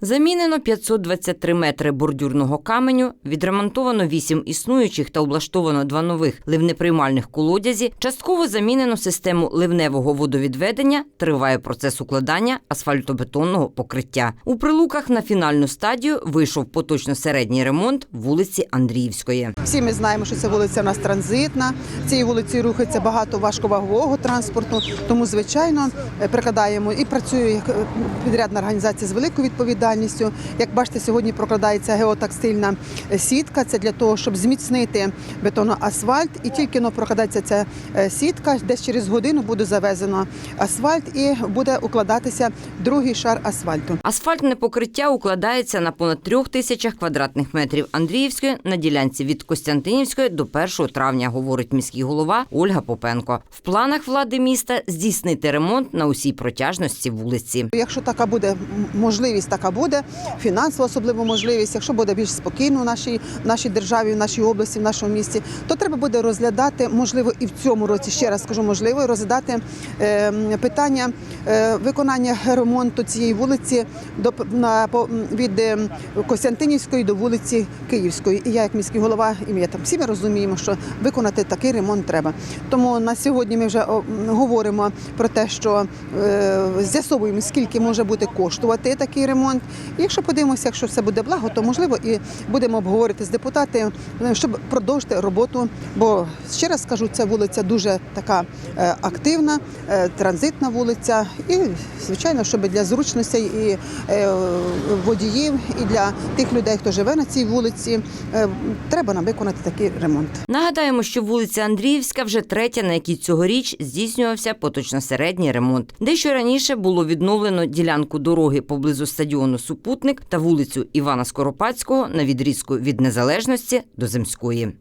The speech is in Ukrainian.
Замінено 523 метри бордюрного каменю, відремонтовано 8 існуючих та облаштовано два нових ливнеприймальних колодязі. Частково замінено систему ливневого водовідведення. Триває процес укладання асфальтобетонного покриття. У прилуках на фінальну стадію вийшов поточно-середній ремонт вулиці Андріївської. Всі ми знаємо, що ця вулиця у нас транзитна. Цією вулицею рухається багато важковагового транспорту. Тому, звичайно, е, прикладаємо і працює як е, підрядна організація з великою відповідальністю. Як бачите, сьогодні прокладається геотакстильна сітка. Це для того, щоб зміцнити бетоноасфальт. І тільки но прокладається ця е, сітка, десь через годину буде завезено асфальт і буде укладатися другий шар асфальту. Асфальтне покриття укладається на понад трьох тисячах квадратних метрів Андріївської на ділянці від Костянтинівської до 1 травня, говорить міський голова Ольга Попенко. В планах влади міста здійснити ремонт на усій протяжності вулиці. Якщо така буде можливість, така буде фінансова особлива можливість. Якщо буде більш спокійно в нашій, в нашій державі, в нашій області, в нашому місті, то треба буде розглядати, можливо, і в цьому році ще раз скажу, можливо, розглядати е, питання виконання ремонту цієї вулиці до на від е, Костянтинівської до вулиці Київської. І я, як міський голова, і ми там всі ми розуміємо, що виконати такий ремонт треба. Тому на сьогодні ми вже говоримо про те, що е, з'ясовуємо, скільки може бути коштувати такий ремонт. І якщо подивимося, якщо все буде благо, то можливо і будемо обговорити з депутатами, е, щоб продовжити роботу. Бо ще раз скажу, ця вулиця дуже така е, активна, е, транзитна вулиця, і звичайно, щоб для зручностей і е, водіїв, і для тих людей, хто живе на цій вулиці, е, треба нам виконати такий ремонт. Нагадаємо, що вулиця Андріївська вже третя, на якій цьогоріч здійснювався поточно-середній ремонт. Дещо раніше було відновлено ділянку дороги поблизу стадіону Супутник та вулицю Івана Скоропадського на відрізку від Незалежності до Земської.